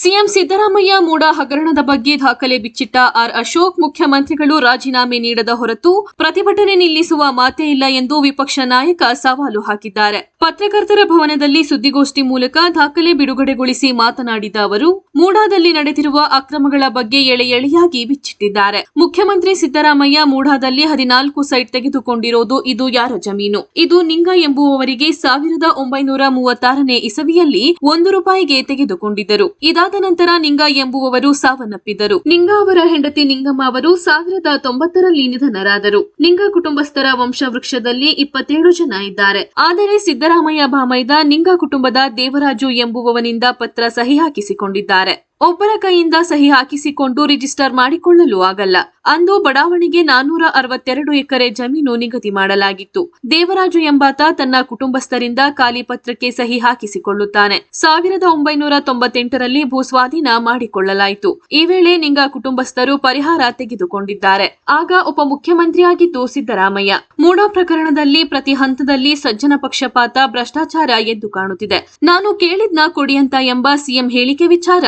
CM Siddaramaiah ಮೂಡ ಹಗರಣದ ಬಗ್ಗೆ ದಾಖಲೆ ಬಿಚ್ಚಿಟ್ಟ ಆರ್ ಅಶೋಕ್, ಮುಖ್ಯಮಂತ್ರಿಗಳು ರಾಜೀನಾಮೆ ನೀಡದ ಹೊರತು ಪ್ರತಿಭಟನೆ ನಿಲ್ಲಿಸುವ ಮಾತೇ ಇಲ್ಲ ಎಂದು ವಿಪಕ್ಷ ನಾಯಕ ಸವಾಲು ಹಾಕಿದ್ದಾರೆ. ಪತ್ರಕರ್ತರ ಭವನದಲ್ಲಿ ಸುದ್ದಿಗೋಷ್ಠಿ ಮೂಲಕ ದಾಖಲೆ ಬಿಡುಗಡೆಗೊಳಿಸಿ ಮಾತನಾಡಿದ ಅವರು ಮೂಡಾದಲ್ಲಿ ನಡೆದಿರುವ ಅಕ್ರಮಗಳ ಬಗ್ಗೆ ಎಳೆ ಎಳೆಯಾಗಿ ಬಿಚ್ಚಿಟ್ಟಿದ್ದಾರೆ. ಮುಖ್ಯಮಂತ್ರಿ ಸಿದ್ದರಾಮಯ್ಯ ಮೂಡಾದಲ್ಲಿ ಹದಿನಾಲ್ಕು ಸೈಟ್ ತೆಗೆದುಕೊಂಡಿರೋದು ಇದು ಯಾರ ಜಮೀನು? ಇದು ನಿಂಗ ಎಂಬುವವರಿಗೆ ಸಾವಿರದ ಒಂಬೈನೂರ ಮೂವತ್ತಾರನೇ ಇಸವಿಯಲ್ಲಿ ಒಂದು ರೂಪಾಯಿಗೆ ತೆಗೆದುಕೊಂಡಿದ್ದರು. ಇದಾದ ನಂತರ ನಿಂಗ ಎಂಬುವವರು ಸಾವನ್ನಪ್ಪಿದ್ದರು ನಿಂಗ ಅವರ ಹೆಂಡತಿ ನಿಂಗಮ್ಮ ಅವರು ಸಾವಿರದ ತೊಂಬತ್ತರಲ್ಲಿ ನಿಧನರಾದರು. ನಿಂಗ ಕುಟುಂಬಸ್ಥರ ವಂಶವೃಕ್ಷದಲ್ಲಿ ಇಪ್ಪತ್ತೇಳು ಜನ ಇದ್ದಾರೆ. ಆದರೆ ಸಿದ್ದರಾಮಯ್ಯ ಬಾಮೈದ ನಿಂಗ ಕುಟುಂಬದ ದೇವರಾಜು ಎಂಬುವವನಿಂದ ಪತ್ರ ಸಹಿ ಹಾಕಿಸಿಕೊಂಡಿದ್ದಾರೆ. ಒಬ್ಬರ ಕೈಯಿಂದ ಸಹಿ ಹಾಕಿಸಿಕೊಂಡು ರಿಜಿಸ್ಟರ್ ಮಾಡಿಕೊಳ್ಳಲು ಆಗಲ್ಲ. ಅಂದು ಬಡಾವಣೆಗೆ ನಾನೂರ ಅರವತ್ತೆರಡು ಎಕರೆ ಜಮೀನು ನಿಗದಿ ಮಾಡಲಾಗಿತ್ತು. ದೇವರಾಜು ಎಂಬಾತ ತನ್ನ ಕುಟುಂಬಸ್ಥರಿಂದ ಖಾಲಿ ಪತ್ರಕ್ಕೆ ಸಹಿ ಹಾಕಿಸಿಕೊಳ್ಳುತ್ತಾನೆ. ಸಾವಿರದ ಒಂಬೈನೂರ ತೊಂಬತ್ತೆಂಟರಲ್ಲಿ ಭೂಸ್ವಾಧೀನ ಮಾಡಿಕೊಳ್ಳಲಾಯಿತು. ಈ ವೇಳೆ ನಿಂಗ ಕುಟುಂಬಸ್ಥರು ಪರಿಹಾರ ತೆಗೆದುಕೊಂಡಿದ್ದಾರೆ. ಆಗ ಉಪಮುಖ್ಯಮಂತ್ರಿಯಾಗಿದ್ದು ಸಿದ್ದರಾಮಯ್ಯ. ಮೂಡಾ ಪ್ರಕರಣದಲ್ಲಿ ಪ್ರತಿ ಹಂತದಲ್ಲಿ ಸಜ್ಜನ ಪಕ್ಷಪಾತ, ಭ್ರಷ್ಟಾಚಾರ ಎದ್ದು ಕಾಣುತ್ತಿದೆ. ನಾನು ಕೇಳಿದ್ನ ಕೊಡಿಯಂತ ಎಂಬ ಸಿಎಂ ಹೇಳಿಕೆ ವಿಚಾರ,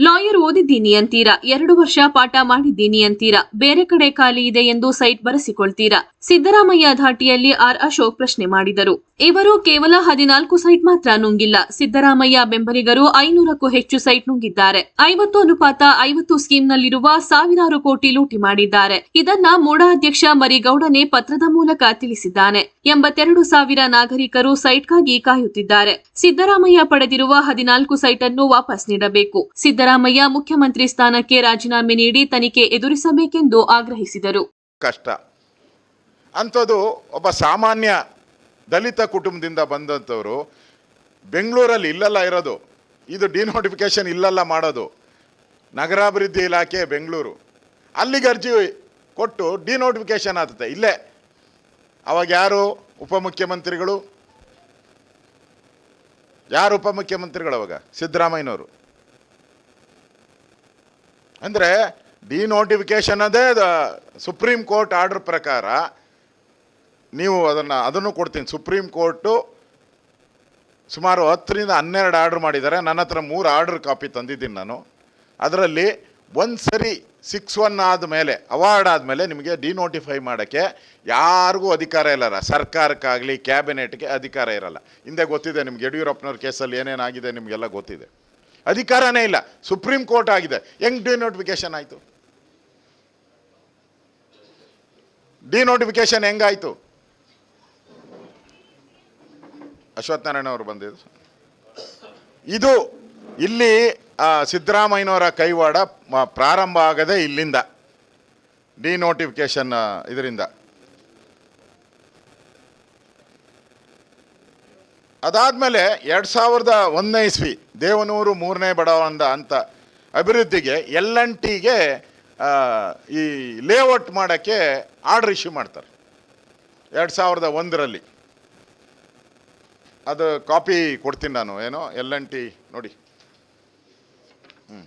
ಲಾಯರ್ ಓದಿದ್ದೀನಿ ಅಂತೀರಾ? ಎರಡು ವರ್ಷ ಪಾಠ ಮಾಡಿದ್ದೀನಿ ಅಂತೀರಾ? ಬೇರೆ ಕಡೆ ಖಾಲಿ ಇದೆ ಎಂದು ಸೈಟ್ ಬರೆಸಿಕೊಳ್ತೀರಾ? ಸಿದ್ದರಾಮಯ್ಯ ಧಾಟಿಯಲ್ಲಿ ಆರ್ ಅಶೋಕ್ ಪ್ರಶ್ನೆ ಮಾಡಿದರು. ಇವರು ಕೇವಲ ಹದಿನಾಲ್ಕು ಸೈಟ್ ಮಾತ್ರ ನುಂಗಿಲ್ಲ. ಸಿದ್ದರಾಮಯ್ಯ ಬೆಂಬಲಿಗರು ಐನೂರಕ್ಕೂ ಹೆಚ್ಚು ಸೈಟ್ ನುಂಗಿದ್ದಾರೆ. ಐವತ್ತು ಅನುಪಾತ ಐವತ್ತು ಸ್ಕೀಮ್ನಲ್ಲಿರುವ ಸಾವಿರಾರು ಕೋಟಿ ಲೂಟಿ ಮಾಡಿದ್ದಾರೆ. ಇದನ್ನ ಮೂಡ ಅಧ್ಯಕ್ಷ ಮರಿಗೌಡನೇ ಪತ್ರದ ಮೂಲಕ ತಿಳಿಸಿದ್ದಾನೆ. ಎಂಬತ್ತೆರಡು ಸಾವಿರ ನಾಗರಿಕರು ಸೈಟ್ಗಾಗಿ ಕಾಯುತ್ತಿದ್ದಾರೆ. ಸಿದ್ದರಾಮಯ್ಯ ಪಡೆದಿರುವ ಹದಿನಾಲ್ಕು ಸೈಟ್ ಅನ್ನು ವಾಪಸ್ ನೀಡಬೇಕು. ಸಿದ್ದರಾಮಯ್ಯ ಮುಖ್ಯಮಂತ್ರಿ ಸ್ಥಾನಕ್ಕೆ ರಾಜೀನಾಮೆ ನೀಡಿ ತನಿಖೆ ಎದುರಿಸಬೇಕೆಂದು ಆಗ್ರಹಿಸಿದರು. ಕಷ್ಟ. ಅಂಥದ್ದು ಒಬ್ಬ ಸಾಮಾನ್ಯ ದಲಿತ ಕುಟುಂಬದಿಂದ ಬಂದಂಥವರು ಬೆಂಗಳೂರಲ್ಲಿ ಇಲ್ಲಲ್ಲ ಇರೋದು. ಇದು ಡಿನೋಟಿಫಿಕೇಶನ್ ಇಲ್ಲಲ್ಲ ಮಾಡೋದು. ನಗರಾಭಿವೃದ್ಧಿ ಇಲಾಖೆ ಬೆಂಗಳೂರು. ಅಲ್ಲಿಗೆ ಅರ್ಜಿ ಕೊಟ್ಟು ಡಿನೋಟಿಫಿಕೇಶನ್ ಆಗ್ತದೆ ಇಲ್ಲೇ. ಅವಾಗ ಯಾರು ಉಪಮುಖ್ಯಮಂತ್ರಿಗಳು? ಯಾರು ಉಪಮುಖ್ಯಮಂತ್ರಿಗಳು ಅವಾಗ? ಸಿದ್ದರಾಮಯ್ಯನವರು. ಅಂದರೆ ಡಿನೋಟಿಫಿಕೇಶನ್ ಅದೇ ಸುಪ್ರೀಂ ಕೋರ್ಟ್ ಆರ್ಡರ್ ಪ್ರಕಾರ ನೀವು ಅದನ್ನು ಅದನ್ನು ಕೊಡ್ತೀನಿ. ಸುಪ್ರೀಂ ಕೋರ್ಟು ಸುಮಾರು ಹತ್ತರಿಂದ ಹನ್ನೆರಡು ಆರ್ಡ್ರ್ ಮಾಡಿದ್ದಾರೆ. ನನ್ನ ಹತ್ರ ಮೂರು ಆರ್ಡ್ರ್ ಕಾಪಿ ತಂದಿದ್ದೀನಿ ನಾನು. ಅದರಲ್ಲಿ ಒಂದು ಸರಿ ಸಿಕ್ಸ್ ಒನ್ ಆದಮೇಲೆ ಅವಾರ್ಡ್ ಆದಮೇಲೆ ನಿಮಗೆ ಡಿನೋಟಿಫೈ ಮಾಡೋಕ್ಕೆ ಯಾರಿಗೂ ಅಧಿಕಾರ ಇರಲ್ಲ ಸರ್ಕಾರಕ್ಕಾಗಲಿ ಕ್ಯಾಬಿನೆಟ್ಗೆ ಅಧಿಕಾರ ಇರಲ್ಲ. ಹಿಂದೆ ಗೊತ್ತಿದೆ ನಿಮ್ಗೆ ಯಡಿಯೂರಪ್ಪನವ್ರ ಕೇಸಲ್ಲಿ ಏನೇನಾಗಿದೆ ನಿಮಗೆಲ್ಲ ಗೊತ್ತಿದೆ. ಅಧಿಕಾರನೇ ಇಲ್ಲ. ಸುಪ್ರೀಂ ಕೋರ್ಟ್ ಆಗಿದೆ. ಹೆಂಗ್ ಡಿನೋಟಿಫಿಕೇಶನ್ ಆಯಿತು? ಡಿನೋಟಿಫಿಕೇಶನ್ ಹೆಂಗಾಯಿತು? ಅಶ್ವತ್ಥನಾರಾಯಣ ಅವರು ಬಂದಿದ್ದು. ಇದು ಇಲ್ಲಿ ಸಿದ್ದರಾಮಯ್ಯನವರ ಕೈವಾಡ ಪ್ರಾರಂಭ ಆಗದೆ ಇಲ್ಲಿಂದ. ಡಿನೋಟಿಫಿಕೇಶನ್ ಇದರಿಂದ. ಅದಾದಮೇಲೆ ಎರಡು ಸಾವಿರದ ಒಂದನೇ ಇಸ್ವಿ, ದೇವನೂರು ಮೂರನೇ ಬಡವಂದ ಅಂತ ಅಭಿವೃದ್ಧಿಗೆ ಎಲ್ ಎನ್ ಟಿಗೆ ಈ ಲೇಔಟ್ ಮಾಡೋಕ್ಕೆ ಆರ್ಡರ್ ಇಶ್ಯೂ ಮಾಡ್ತಾರೆ. ಎರಡು ಸಾವಿರದ ಒಂದರಲ್ಲಿ. ಅದು ಕಾಪಿ ಕೊಡ್ತೀನಿ ನಾನು, ಏನೋ ಎಲ್ ಎನ್ ಟಿ ನೋಡಿ. ಹ್ಞೂ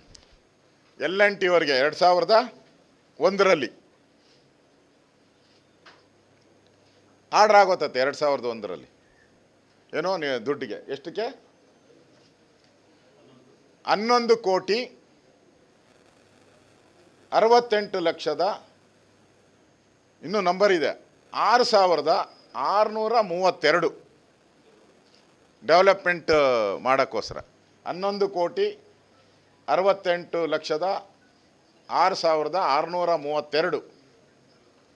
ಎಲ್ ಎನ್ ಟಿವರೆಗೆ ಎರಡು ಸಾವಿರದ ಒಂದರಲ್ಲಿ. ಆರ್ಡ್ರ್ ಆಗೋತತ್ತೆ ಎರಡು ಸಾವಿರದ ಒಂದರಲ್ಲಿ. ಏನೋ ನೀವು ದುಡ್ಡಿಗೆ. ಎಷ್ಟಕ್ಕೆ? ಹನ್ನೊಂದು ಕೋಟಿ ಅರವತ್ತೆಂಟು ಲಕ್ಷದ ಇನ್ನೂ ನಂಬರ್ ಇದೆ. ಆರು ಸಾವಿರದ ಆರುನೂರ ಮೂವತ್ತೆರಡು ಡೆವಲಪ್ಮೆಂಟ್ ಮಾಡೋಕ್ಕೋಸ್ಕರ. ಹನ್ನೊಂದು ಕೋಟಿ ಅರವತ್ತೆಂಟು ಲಕ್ಷದ ಆರು ಸಾವಿರದ ಆರುನೂರ ಮೂವತ್ತೆರಡು.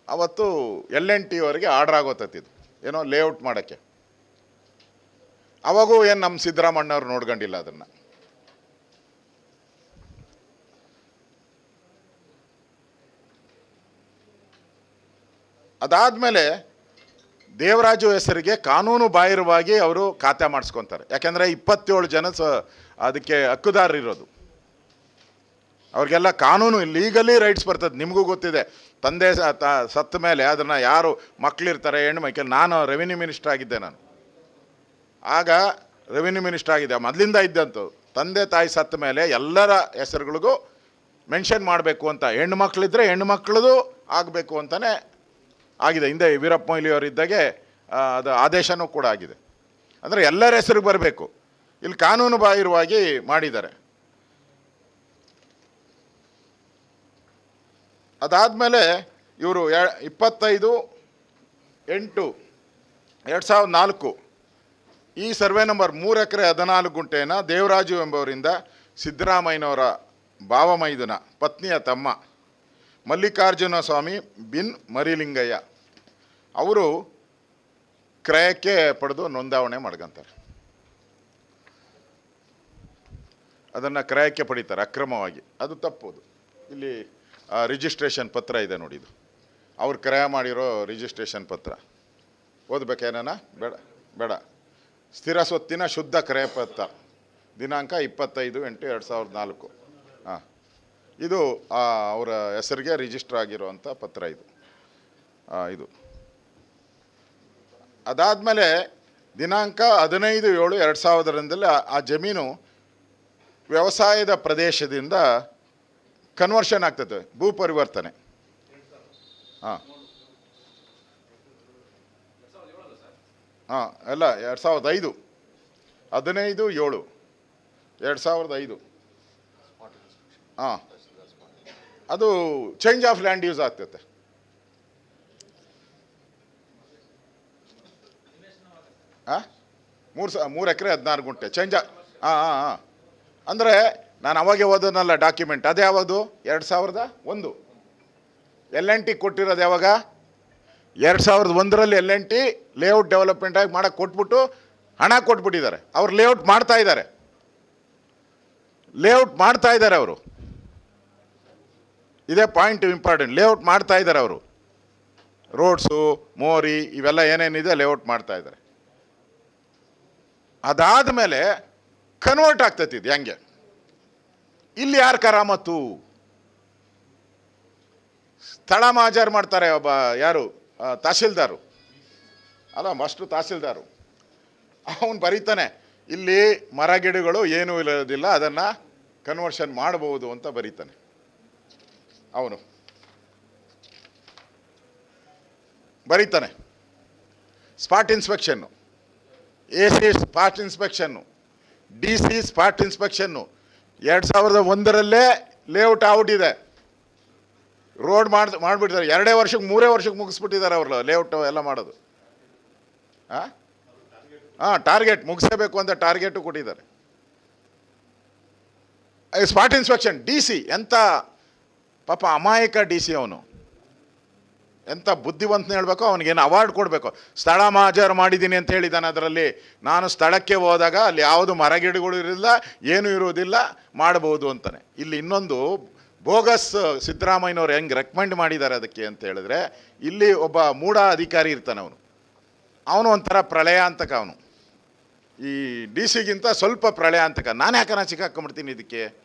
ಅವತ್ತು ಎಲ್ ಎನ್ ಟಿ ಅವರಿಗೆ ಆರ್ಡ್ರ್ ಆಗೋತೈತಿ ಇದು. ಏನೋ ಲೇಔಟ್ ಮಾಡೋಕ್ಕೆ. ಅವಾಗೂ ಏನು ನಮ್ಮ ಸಿದ್ದರಾಮಣ್ಣವ್ರು ನೋಡ್ಕೊಂಡಿಲ್ಲ ಅದನ್ನು. ಅದಾದಮೇಲೆ ದೇವರಾಜು ಹೆಸರಿಗೆ ಕಾನೂನು ಬಾಹಿರವಾಗಿ ಅವರು ಖಾತೆ ಮಾಡಿಸ್ಕೊತಾರೆ. ಯಾಕೆಂದರೆ ಇಪ್ಪತ್ತೇಳು ಜನ ಸ, ಅದಕ್ಕೆ ಹಕ್ಕುದಾರರು ಇರೋದು. ಅವ್ರಿಗೆಲ್ಲ ಕಾನೂನು ಲೀಗಲಿ ರೈಟ್ಸ್ ಬರ್ತದೆ, ನಿಮಗೂ ಗೊತ್ತಿದೆ. ತಂದೆ ಸತ್ತ ಮೇಲೆ ಅದನ್ನು ಯಾರು ಮಕ್ಕಳಿರ್ತಾರೆ ಹೆಣ್ಣು ಮಕ್ಕಳು ನಾನು ರೆವಿನ್ಯೂ ಮಿನಿಸ್ಟರ್ ಆಗಿದ್ದೆ ನಾನು. ಆಗ ರೆವಿನ್ಯೂ ಮಿನಿಸ್ಟರ್ ಆಗಿದ್ದೆ, ಮೊದಲಿಂದ ಇದ್ದಂತು ತಂದೆ ತಾಯಿ ಸತ್ತ ಮೇಲೆ ಎಲ್ಲರ ಹೆಸರುಗಳಿಗೂ ಮೆನ್ಷನ್ ಮಾಡಬೇಕು ಅಂತ, ಹೆಣ್ಣು ಮಕ್ಕಳಿದ್ರೆ ಹೆಣ್ಣು ಮಕ್ಕಳದು ಆಗಬೇಕು ಅಂತಲೇ ಆಗಿದೆ. ಹಿಂದೆ ವೀರಪ್ಪ ಮೊಯ್ಲಿ ಅವರಿದ್ದಾಗೆ ಅದು ಆದೇಶನೂ ಕೂಡ ಆಗಿದೆ. ಅಂದರೆ ಎಲ್ಲರ ಹೆಸರಿಗೆ ಬರಬೇಕು. ಇಲ್ಲಿ ಕಾನೂನು ಬಾಹಿರವಾಗಿ ಮಾಡಿದ್ದಾರೆ. ಅದಾದಮೇಲೆ ಇವರು ಇಪ್ಪತ್ತೈದು, ಎಂಟು, ಎರಡು ಸಾವಿರದ ನಾಲ್ಕು, ಈ ಸರ್ವೆ ನಂಬರ್ ಮೂರು ಎಕರೆ ಹದಿನಾಲ್ಕು ಗುಂಟೆನ ದೇವರಾಜು ಎಂಬವರಿಂದ ಸಿದ್ದರಾಮಯ್ಯನವರ ಭಾವಮೈದುನ ಪತ್ನಿಯ ತಮ್ಮ ಮಲ್ಲಿಕಾರ್ಜುನ ಸ್ವಾಮಿ ಬಿನ್ ಮರಿಲಿಂಗಯ್ಯ. ಅವರು ಕ್ರಯಕ್ಕೆ ಪಡೆದು ನೋಂದಾವಣೆ ಮಾಡ್ಕೊಂತಾರೆ. ಅದನ್ನು ಕ್ರಯಕ್ಕೆ ಪಡೀತಾರೆ ಅಕ್ರಮವಾಗಿ. ಅದು ತಪ್ಪೋದು. ಇಲ್ಲಿ ರಿಜಿಸ್ಟ್ರೇಷನ್ ಪತ್ರ ಇದೆ ನೋಡಿ ಇದು. ಅವ್ರು ಕ್ರಯ ಮಾಡಿರೋ ರಿಜಿಸ್ಟ್ರೇಷನ್ ಪತ್ರ. ಓದಬೇಕೇನ ಬೇಡ ಬೇಡ. ಸ್ಥಿರ ಸ್ವತ್ತಿನ ಶುದ್ಧ ಕ್ರಯ ಪತ್ರ ದಿನಾಂಕ ಇಪ್ಪತ್ತೈದು ಎಂಟು ಎರಡು ಸಾವಿರದ ನಾಲ್ಕು. ಹಾಂ. ಇದು ಅವರ ಹೆಸರಿಗೆ ರಿಜಿಸ್ಟರ್ ಆಗಿರುವಂಥ ಪತ್ರ ಇದು. ಇದು. ಅದಾದಮೇಲೆ ದಿನಾಂಕ ಹದಿನೈದು ಏಳು ಎರಡು ಸಾವಿರದಿಂದಲೇ ಆ- ಜಮೀನು ವ್ಯವಸಾಯದ ಪ್ರದೇಶದಿಂದ ಕನ್ವರ್ಷನ್ ಆಗ್ತದೆ, ಭೂ ಪರಿವರ್ತನೆ. ಹಾಂ. ಹಾಂ ಎಲ್ಲ ಎರಡು ಸಾವಿರದ ಐದು. ಹದಿನೈದು ಏಳು. ಎರಡು ಸಾವಿರದ ಐದು. ಹಾಂ. ಅದು ಚೇಂಜ್ ಆಫ್ ಲ್ಯಾಂಡ್ ಯೂಸ್ ಆಗ್ತೈತೆ. ಹಾಂ ಮೂರು ಸ, ಮೂರು ಎಕರೆ ಹದಿನಾರು ಗುಂಟೆ. ಚೇಂಜ್ ಹಾಂ ಹಾಂ ಹಾಂ ಅಂದರೆ ನಾನು ಅವಾಗೆ ಓದೋನಲ್ಲ ಡಾಕ್ಯುಮೆಂಟ್ ಅದು ಯಾವುದು? ಎರಡು ಸಾವಿರದ ಒಂದು. ಎಲ್ ಎನ್ ಟಿ ಕೊಟ್ಟಿರೋದು ಯಾವಾಗ? ಎರಡು ಸಾವಿರದ ಒಂದರಲ್ಲಿ L N T layout development ಆಗಿ ಮಾಡಕ್ಕೆ ಕೊಟ್ಬಿಟ್ಟು ಹಣ ಕೊಟ್ಬಿಟ್ಟಿದ್ದಾರೆ. ಅವ್ರು ಲೇಔಟ್ ಮಾಡ್ತಾ ಇದ್ದಾರೆ. ಲೇಔಟ್ ಮಾಡ್ತಾ ಇದ್ದಾರೆ ಅವರು. ಇದೇ ಪಾಯಿಂಟ್ ಇಂಪಾರ್ಟೆಂಟ್ ಲೇಔಟ್ ಮಾಡ್ತಾ ಇದ್ದಾರೆ ಅವರು. ರೋಡ್ಸು ಮೋರಿ ಇವೆಲ್ಲ ಏನೇನಿದೆ ಲೇಔಟ್ ಮಾಡ್ತಾ ಇದ್ದಾರೆ. ಅದಾದ ಮೇಲೆ ಕನ್ವರ್ಟ್ ಆಗ್ತೈತಿ ಇದು, ಹೆಂಗೆ? ಇಲ್ಲಿ ಯಾರು ಕರಾಮತ್ತು ಸ್ಥಳ ಮಾಜಾರ್ ಮಾಡ್ತಾರೆ ಒಬ್ಬ ಯಾರು? ತಹಸೀಲ್ದಾರು ಅಲ್ಲ ಮಸ್ಟು ತಹಸೀಲ್ದಾರು ಅವನು ಬರೀತಾನೆ, ಇಲ್ಲಿ ಮರ ಗಿಡಗಳು ಏನೂ ಇರೋದಿಲ್ಲ, ಅದನ್ನು ಕನ್ವರ್ಷನ್ ಮಾಡಬಹುದು ಅಂತ ಬರೀತಾನೆ. ಅವನು ಬರೀತಾನೆ. Spot inspection A C spot inspection D C spot inspection ಎರಡು ಸಾವಿರದ ಒಂದರಲ್ಲೇ ಲೇಔಟ್ ಔಟ್ ರೋಡ್ ಮಾಡಿ, ಮಾಡಿಬಿಟ್ಟಿದ್ದಾರೆ. ಎರಡೇ ವರ್ಷಕ್ಕೆ, ಮೂರೇ ವರ್ಷಕ್ಕೆ ಮುಗಿಸ್ಬಿಟ್ಟಿದ್ದಾರೆ ಅವರು ಲೇಔಟ್ ಎಲ್ಲ ಮಾಡೋದು. ಹಾಂ ಹಾಂ ಟಾರ್ಗೆಟ್ ಮುಗಿಸಬೇಕು ಅಂತ ಟಾರ್ಗೆಟು ಕೊಟ್ಟಿದ್ದಾರೆ. ಸ್ಪಾಟ್ ಇನ್ಸ್ಪೆಕ್ಷನ್ ಡಿ ಸಿ ಎಂಥ ಪಾಪ ಅಮಾಯಕ ಡಿ ಸಿ ಅವನು. ಎಂಥ ಬುದ್ಧಿವಂತನ ಹೇಳಬೇಕು ಅವನಿಗೇನು ಅವಾರ್ಡ್ ಕೊಡಬೇಕು. ಸ್ಥಳ ಮಾಜಾರು ಮಾಡಿದ್ದೀನಿ ಅಂತ ಹೇಳಿದ್ದಾನೆ ಅದರಲ್ಲಿ. ನಾನು ಸ್ಥಳಕ್ಕೆ ಹೋದಾಗ ಅಲ್ಲಿ ಯಾವುದು ಮರಗಿಡಗಳು ಇರಲಿಲ್ಲ, ಏನೂ ಇರುವುದಿಲ್ಲ ಮಾಡಬಹುದು ಅಂತಾನೆ. ಇಲ್ಲಿ ಇನ್ನೊಂದು ಬೋಗಸ್ ಸಿದ್ದರಾಮಯ್ಯನವ್ರು ಹೆಂಗೆ ರೆಕಮೆಂಡ್ ಮಾಡಿದ್ದಾರೆ ಅದಕ್ಕೆ ಅಂತ ಹೇಳಿದ್ರೆ, ಇಲ್ಲಿ ಒಬ್ಬ ಮೂಢ ಅಧಿಕಾರಿ ಇರ್ತಾನೆ ಅವನು. ಅವನು ಒಂಥರ ಪ್ರಳಯಾಂತಕ ಅವನು. ಈ ಡಿ ಸಿಗಿಂತ ಸ್ವಲ್ಪ ಪ್ರಳಯಾಂತಕ. ನಾನು ಯಾಕನ ಸಿಕ್ಕಾಕೊಂಡ್ಬಿಡ್ತೀನಿ ಇದಕ್ಕೆ?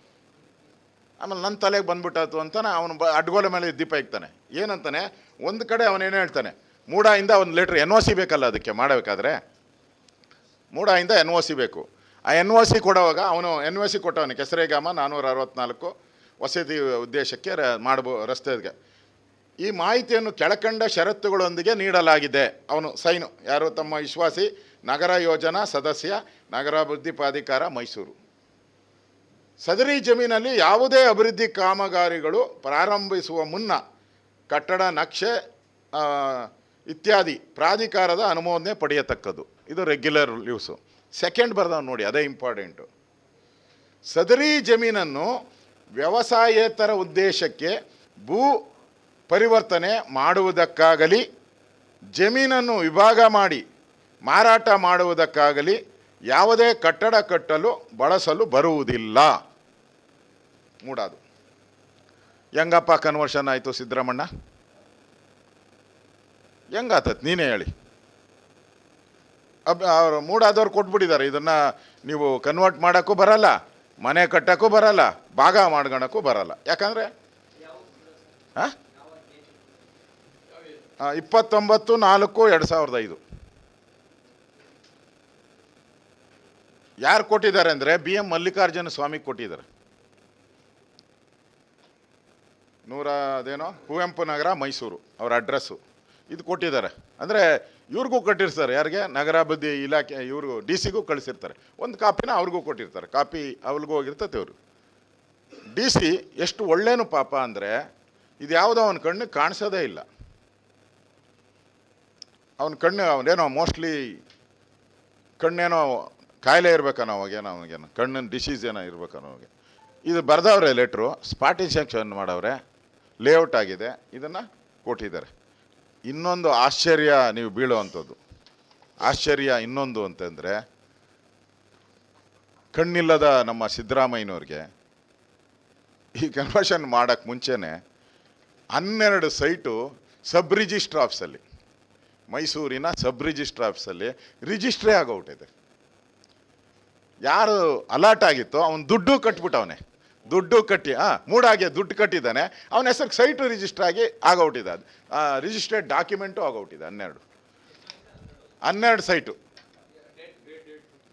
ಆಮೇಲೆ ನನ್ನ ತಲೆಗೆ ಬಂದ್ಬಿಟ್ಟಾತು ಅಂತಾನೆ ಅವನು ಬ ಅಡ್ಗೋಲೆ ಮೇಲೆ ದೀಪ ಇಕ್ತಾನೆ. ಏನಂತಾನೆ? ಒಂದು ಕಡೆ ಏನು ಹೇಳ್ತಾನೆ? ಮೂಡಾಯಿಂದ ಒಂದು ಲೆಟ್ರ್ ಎನ್ ಒ ಸಿ ಬೇಕಲ್ಲ ಅದಕ್ಕೆ ಮಾಡಬೇಕಾದ್ರೆ? ಮೂಡಾಯಿಂದ ಎನ್ ಒ ಸಿ ಬೇಕು. ಆ ಎನ್ ಒ ಸಿ ಕೊಡುವಾಗ ಅವನು ಎನ್ ಒ ಸಿ ಕೊಟ್ಟವನು ಕೆಸರೆಗಾಮ ನಾನ್ನೂರ ಅರವತ್ನಾಲ್ಕು ವಸತಿ ಉದ್ದೇಶಕ್ಕೆ ರ ಮಾಡಬೋ ರಸ್ತೆಗೆ. ಈ ಮಾಹಿತಿಯನ್ನು ಕೆಳಕಂಡ ಷರತ್ತುಗಳೊಂದಿಗೆ ನೀಡಲಾಗಿದೆ. ಅವನು ಸೈನು. ಯಾರು ತಮ್ಮ ವಿಶ್ವಾಸಿ? ನಗರ ಯೋಜನಾ ಸದಸ್ಯ, ನಗರಾಭಿವೃದ್ಧಿ ಪ್ರಾಧಿಕಾರ ಮೈಸೂರು. ಸದರಿ ಜಮೀನಲ್ಲಿ ಯಾವುದೇ ಅಭಿವೃದ್ಧಿ ಕಾಮಗಾರಿಗಳು ಪ್ರಾರಂಭಿಸುವ ಮುನ್ನ ಕಟ್ಟಡ ನಕ್ಷೆ ಇತ್ಯಾದಿ ಪ್ರಾಧಿಕಾರದ ಅನುಮೋದನೆ ಪಡೆಯತಕ್ಕದ್ದು. ಇದು ರೆಗ್ಯುಲರ್ ಯೂಸು ಸೆಕೆಂಡ್ ಬರ್ದವ್ ನೋಡಿ, ಅದೇ ಇಂಪಾರ್ಟೆಂಟು ಸದರಿ ಜಮೀನನ್ನು ವ್ಯವಸಾಯೇತರ ಉದ್ದೇಶಕ್ಕೆ ಭೂ ಪರಿವರ್ತನೆ ಮಾಡುವುದಕ್ಕಾಗಲಿ, ಜಮೀನನ್ನು ವಿಭಾಗ ಮಾಡಿ ಮಾರಾಟ ಮಾಡುವುದಕ್ಕಾಗಲಿ ಯಾವುದೇ ಕಟ್ಟಡ ಕಟ್ಟಲು ಬಳಸಲು ಬರುವುದಿಲ್ಲ. ಮೂಡಾದು. ಹೆಂಗಪ್ಪ ಕನ್ವರ್ಷನ್ ಆಯಿತು ಸಿದ್ದರಾಮಣ್ಣ? ಹೆಂಗಾತತ್? ನೀನೇ ಹೇಳಿ. ಅಬ್, ಅವರು ಮೂಡಾದವ್ರು ಕೊಟ್ಬಿಟ್ಟಿದ್ದಾರೆ. ಇದನ್ನು ನೀವು ಕನ್ವರ್ಟ್ ಮಾಡೋಕ್ಕೂ ಬರಲ್ಲ, ಮನೆ ಕಟ್ಟೋಕ್ಕೂ ಬರಲ್ಲ, ಭಾಗ ಮಾಡ್ಕೊಳಕ್ಕೂ ಬರಲ್ಲ. ಯಾಕಂದರೆ? ಹಾಂ ಇಪ್ಪತ್ತೊಂಬತ್ತು, ನಾಲ್ಕು, ಎರಡು ಸಾವಿರದ ಐದು. ಯಾರು ಕೊಟ್ಟಿದ್ದಾರೆ ಅಂದರೆ ಬಿ ಎಂ ಮಲ್ಲಿಕಾರ್ಜುನ ಸ್ವಾಮಿ ಕೊಟ್ಟಿದ್ದಾರೆ. ನೂರ ಅದೇನೋ? ಕುವೆಂಪು ನಗರ, ಮೈಸೂರು. ಅವ್ರ ಅಡ್ರೆಸ್ಸು ಇದು ಕೊಟ್ಟಿದ್ದಾರೆ. ಅಂದರೆ ಇವ್ರಿಗೂ ಕೊಟ್ಟಿರ್ತಾರೆ. ಯಾರಿಗೆ? ನಗರಾಭಿವೃದ್ಧಿ ಇಲಾಖೆ, ಇವ್ರಿಗೂ, ಡಿ ಸಿಗೂ ಕಳಿಸಿರ್ತಾರೆ. ಒಂದು ಕಾಪಿನ ಅವ್ರಿಗೂ ಕೊಟ್ಟಿರ್ತಾರೆ. ಕಾಪಿ ಅವ್ರಿಗೂ ಹೋಗಿರ್ತೈತೆ ಅವರು ಡಿ ಸಿ ಎಷ್ಟು ಒಳ್ಳೇನು ಪಾಪ ಅಂದರೆ ಇದು ಯಾವುದೋ ಅವನ ಕಣ್ಣು ಕಾಣಿಸೋದೇ ಇಲ್ಲ. ಅವನ ಕಣ್ಣು ಅವನೇನೋ ಮೋಸ್ಟ್ಲಿ ಕಣ್ಣೇನೋ ಕಾಯಿಲೆ ಇರ್ಬೇಕನ್ನೋ ಅವಾಗೇನೋ ಅವನಿಗೇನೋ. ಕಣ್ಣಿನ ಡಿಸೀಸ್ ಏನೋ ಇರ್ಬೇಕನ್ನೋ ಅವಾಗ ಇದು ಬರ್ದವ್ರೆ ಲೆಟ್ರು ಸ್ಪಾಟ್ ಇನ್ಸೆಕ್ಷನ್ ಮಾಡವ್ರೆ. ಲೇಔಟ್ ಆಗಿದೆ. ಇದನ್ನು ಕೊಟ್ಟಿದ್ದಾರೆ. ಇನ್ನೊಂದು ಆಶ್ಚರ್ಯ ನೀವು ಬೀಳುವಂಥದ್ದು. ಆಶ್ಚರ್ಯ ಇನ್ನೊಂದು ಅಂತಂದರೆ, ಕಣ್ಣಿಲ್ಲದ ನಮ್ಮ ಸಿದ್ದರಾಮಯ್ಯನವ್ರಿಗೆ ಈ ಕನ್ವರ್ಷನ್ ಮಾಡೋಕ್ಕೆ ಮುಂಚೆನೇ ಹನ್ನೆರಡು ಸೈಟು ಸಬ್ ರಿಜಿಸ್ಟ್ರ್ ಆಫೀಸಲ್ಲಿ, ಮೈಸೂರಿನ ಸಬ್ ರಿಜಿಸ್ಟ್ರ್ ಆಫೀಸಲ್ಲಿ ರಿಜಿಸ್ಟ್ರೇ ಆಗೋಗ್ಬಿಟ್ಟಿದೆ. ಯಾರು ಅಲರ್ಟ್ ಆಗಿತ್ತೋ ಅವನು ದುಡ್ಡು ಕಟ್ಬಿಟ್ಟವನೆ. ದುಡ್ಡು ಕಟ್ಟಿ ಹಾಂ ಮೂಡಾಗೆ ದುಡ್ಡು ಕಟ್ಟಿದ್ದಾನೆ. ಅವನ ಹೆಸರು ಸೈಟು ರಿಜಿಸ್ಟರ್ ಆಗಿ ಆಗೋಗ್ಬಿಟ್ಟಿದೆ ಅದು ರಿಜಿಸ್ಟರ್ಡ್ ಡಾಕ್ಯುಮೆಂಟು ಆಗೋಗ್ಬಿಟ್ಟಿದೆ ಹನ್ನೆರಡು. ಹನ್ನೆರಡು ಸೈಟು.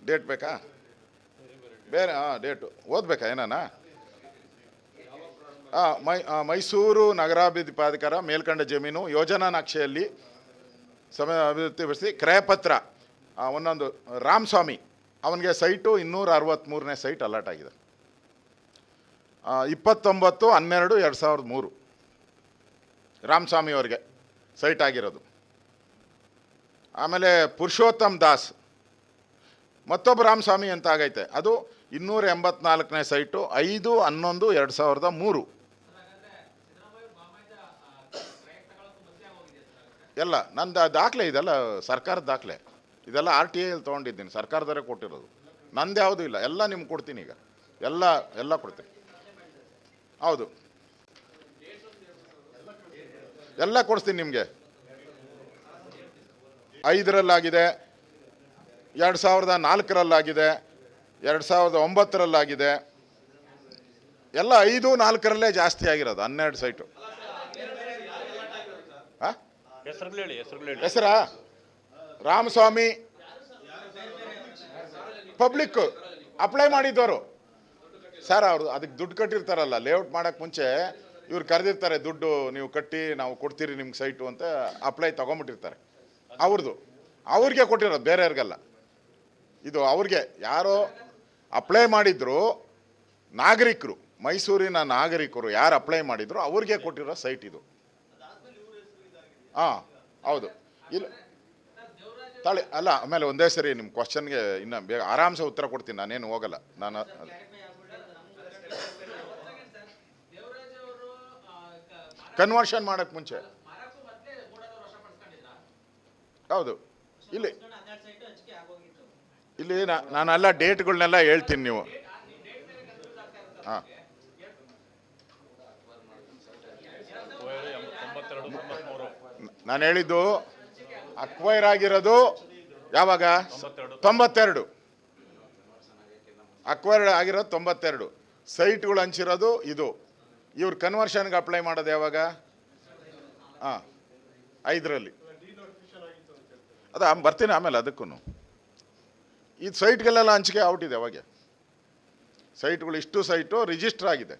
ಡೇಟ್ ಬೇಕಾ? ಬೇರೆ ಹಾಂ ಡೇಟು ಓದ್ಬೇಕಾ ಏನಾನ? ಮೈ ಮೈಸೂರು ನಗರಾಭಿವೃದ್ಧಿ ಪ್ರಾಧಿಕಾರ ಮೇಲ್ಕಂಡ ಜಮೀನು ಯೋಜನಾ ನಕ್ಷೆಯಲ್ಲಿ ಸಮಯ ಅಭಿವೃದ್ಧಿಪಡಿಸಿ ಕ್ರಯಪತ್ರ. ಒಂದೊಂದು, ರಾಮಸ್ವಾಮಿ. ಅವನಿಗೆ ಸೈಟು ಇನ್ನೂರ ಅರವತ್ತ್ಮೂರನೇ ಸೈಟ್ ಅಲರ್ಟ್ ಆಗಿದೆ. ಇಪ್ಪತ್ತೊಂಬತ್ತು, ಹನ್ನೆರಡು, ಎರಡು ಸಾವಿರದ ಮೂರು. ರಾಮಸ್ವಾಮಿ ಅವರಿಗೆ ಸೈಟ್ ಆಗಿರೋದು. ಆಮೇಲೆ ಪುರುಷೋತ್ತಮ್ ದಾಸ್. ಮತ್ತೊಬ್ಬ ರಾಮಸ್ವಾಮಿ ಅಂತ ಆಗೈತೆ. ಅದು ಇನ್ನೂರ ಎಂಬತ್ನಾಲ್ಕನೇ ಸೈಟು, ಐದು, ಹನ್ನೊಂದು, ಎರಡು ಸಾವಿರದ ಮೂರು. ಎಲ್ಲ, ನಂದು ದಾಖಲೆ ಇದೆಲ್ಲ, ಸರ್ಕಾರದ ದಾಖಲೆ. ಇದೆಲ್ಲ ಆರ್ ಟಿ ಐಲಿ ತೊಗೊಂಡಿದ್ದೀನಿ, ಸರ್ಕಾರದವರೇ ಕೊಟ್ಟಿರೋದು. ನಂದು ಯಾವುದೂ ಇಲ್ಲ, ಎಲ್ಲ ನಿಮ್ಗೆ ಕೊಡ್ತೀನಿ ಈಗ. ಎಲ್ಲ ಎಲ್ಲ ಕೊಡ್ತೀನಿ. ಹೌದು. ಎಲ್ಲ ಕೊಡಿಸ್ತೀನಿ ನಿಮಗೆ. ಐದರಲ್ಲಾಗಿದೆ ಎರಡು ಸಾವಿರದ ನಾಲ್ಕರಲ್ಲಾಗಿದೆ ಎರಡು ಸಾವಿರದ ಒಂಬತ್ತರಲ್ಲಾಗಿದೆ. ಎಲ್ಲ ಐದು ನಾಲ್ಕರಲ್ಲೇ ಜಾಸ್ತಿ ಆಗಿರೋದು ಹನ್ನೆರಡು ಸೈಟು. ಹೆಸರಾ? ರಾಮಸ್ವಾಮಿ. ಪಬ್ಲಿಕ್ ಅಪ್ಲೈ ಮಾಡಿದ್ದವರು. ಸರ್ ಅವರು ಅದಕ್ಕೆ ದುಡ್ಡು ಕಟ್ಟಿರ್ತಾರಲ್ಲ ಲೇಔಟ್ ಮಾಡೋಕ್ಕೆ ಮುಂಚೆ ಇವ್ರು ಕರೆದಿರ್ತಾರೆ, ದುಡ್ಡು ನೀವು ಕಟ್ಟಿ, ನಾವು ಕೊಡ್ತೀರಿ ನಿಮ್ಗೆ ಸೈಟು ಅಂತ ಅಪ್ಲೈ ತೊಗೊಂಬಿಟ್ಟಿರ್ತಾರೆ ಅವ್ರದ್ದು ಅವ್ರಿಗೆ ಕೊಟ್ಟಿರೋದು, ಬೇರೆಯವ್ರಿಗೆಲ್ಲ. ಇದು ಅವ್ರಿಗೆ, ಯಾರೋ ಅಪ್ಲೈ ಮಾಡಿದ್ರು, ನಾಗರಿಕರು, ಮೈಸೂರಿನ ನಾಗರಿಕರು ಯಾರು ಅಪ್ಲೈ ಮಾಡಿದ್ರು, ಅವ್ರಿಗೆ ಕೊಟ್ಟಿರೋ ಸೈಟ್ ಇದು. ಹಾಂ, ಹೌದು. ಇಲ್ಲ. ತಾಳಿ, ಅಲ್ಲ, ಆಮೇಲೆ ಒಂದೇ ಸರಿ ನಿಮ್ಮ ಕ್ವಶನ್ಗೆ ಇನ್ನು ಬೇಗ ಆರಾಮ್ಸೆ ಉತ್ತರ ಕೊಡ್ತೀನಿ, ನಾನೇನು ಹೋಗಲ್ಲ. ನಾನು ಕನ್ವರ್ಷನ್ ಮಾಡೋಕ್ಕೆ ಮುಂಚೆ. ಹೌದು. ಇಲ್ಲಿ ಇಲ್ಲಿ ನಾ- ನಾನೆಲ್ಲ ಡೇಟ್ಗಳನ್ನೆಲ್ಲ ಹೇಳ್ತೀನಿ ನೀವು. ಹಾಂ. ನಾನು ಹೇಳಿದ್ದು ಅಕ್ವೈರ್ ಆಗಿರೋದು ಯಾವಾಗ? ತೊಂಬತ್ತೆರಡು. ತೊಂಬತ್ತೆರಡು. ಅಕ್ವೈರ್ ಆಗಿರೋದು ತೊಂಬತ್ತೆರಡು. ಸೈಟ್ಗಳು ಹಂಚಿರೋದು ಇದು. ಇವ್ರು ಕನ್ವರ್ಷನ್ಗೆ ಅಪ್ಲೈ ಮಾಡೋದು ಯಾವಾಗ? ಹಾಂ, ಐದರಲ್ಲಿ. ಅದ ಬರ್ತೀನಿ ಆಮೇಲೆ ಅದಕ್ಕೂ ಇದು ಸೈಟ್ಗೆಲ್ಲ ಹಂಚಿಕೆ ಔಟ್ ಇದೆ ಅವಾಗೆ. ಸೈಟ್ಗಳು ಇಷ್ಟು ಸೈಟು ರಿಜಿಸ್ಟರ್ ಆಗಿದೆ.